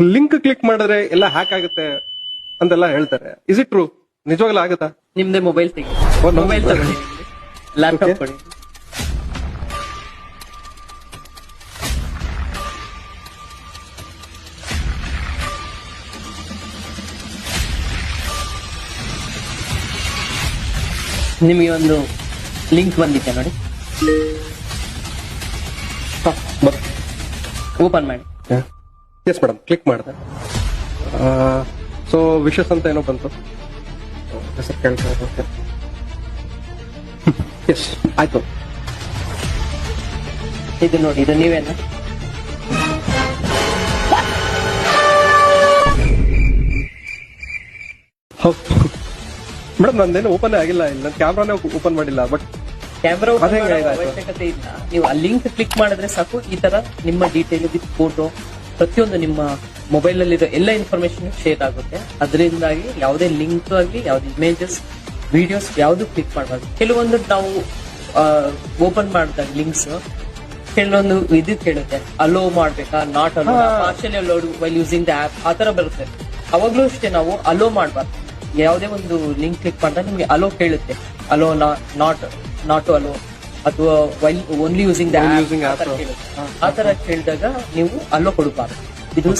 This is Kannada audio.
ಲಿಂಕ್ ಕ್ಲಿಕ್ ಮಾಡಿದ್ರೆ ಎಲ್ಲ ಹ್ಯಾಕ್ ಆಗುತ್ತೆ ಅಂತೆಲ್ಲ ಹೇಳ್ತಾರೆ. ಇಸ್ ಇಟ್ ಟ್ರೂ ನಿಜವಾಗ್ಲೂ ಆಗುತ್ತಾ? ನಿಮ್ದೇ ಮೊಬೈಲ್ ತೆಗಿ. ಮೊಬೈಲ್ ತಗೊಳ್ಳಿ. ಲ್ಯಾಪ್ಟಾಪ್. ಕೊಡಿ. ನಿಮಗೆ ಒಂದು ಲಿಂಕ್ ಬಂದಿದೆ ನೋಡಿ. ಓಪನ್ ಮಾಡಿ. ಎಸ್ ಮೇಡಮ್ ಕ್ಲಿಕ್ ಮಾಡಿದೆ. ಸೊ ವಿಶಸ್ ಅಂತ ಏನೋ ಬಂತು. ಹೆಸರು ಕೇಳ್ತಾ ಓಕೆ ಎಸ್ ಆಯ್ತು. ಇದು ನೋಡಿ ಇದು ನೀವೇನ? ಮೇಡಮ್ ನಂದೇನು ಓಪನ್ ಆಗಿಲ್ಲ. ಇಲ್ಲ ನನ್ನ ಕ್ಯಾಮ್ರಾನೇ ಓಪನ್ ಮಾಡಿಲ್ಲ ಬಟ್ ಕ್ಯಾಮ್ರಾ? ಅವಶ್ಯಕತೆ ಇಲ್ಲ. ನೀವು ಆ ಲಿಂಕ್ ಕ್ಲಿಕ್ ಮಾಡಿದ್ರೆ ಸಾಕು. ಈ ತರ ನಿಮ್ಮ ಡೀಟೇಲ್ ವಿತ್ ಫೋಟೋ ಪ್ರತಿಯೊಂದು ನಿಮ್ಮ ಮೊಬೈಲ್ ಅಲ್ಲಿರೋ ಎಲ್ಲ ಇನ್ಫಾರ್ಮೇಶನ್ ಶೇರ್ ಆಗುತ್ತೆ. ಅದರಿಂದಾಗಿ ಯಾವುದೇ ಲಿಂಕ್ ಆಗಲಿ ಯಾವುದೇ ಇಮೇಜಸ್ ವಿಡಿಯೋಸ್ ಯಾವುದು ಕ್ಲಿಕ್ ಮಾಡಬಾರ್ದು. ಕೆಲವೊಂದು ನಾವು ಓಪನ್ ಮಾಡಿದಾಗ ಲಿಂಕ್ಸ್ ಕೆಲವೊಂದು ಇದು ಕೇಳುತ್ತೆ ಅಲೋ ಮಾಡ್ಬೇಕಾ not allow partial allowed while using the app ಆ ತರ ಬರುತ್ತೆ. ಅವಾಗ್ಲೂ ಅಷ್ಟೇ ನಾವು ಅಲೋ ಮಾಡಬಾರ್ದು. ಯಾವುದೇ ಒಂದು ಲಿಂಕ್ ಕ್ಲಿಕ್ ಮಾಡಿದಾಗ ನಿಮ್ಗೆ ಅಲೋ ಕೇಳುತ್ತೆ. ಅಲೋ ನಾಟ್ ನಾಟ್ ಅಲೋ ಅಥವಾ ವೈಲ್ ಓನ್ಲಿ ಯೂಸಿಂಗ್ ದ ಆ ತರ ಕೇಳಿದಾಗ ನೀವು ಅಲ್ಲೋ ಕೊಡಬಾರ್ದು. ಇದು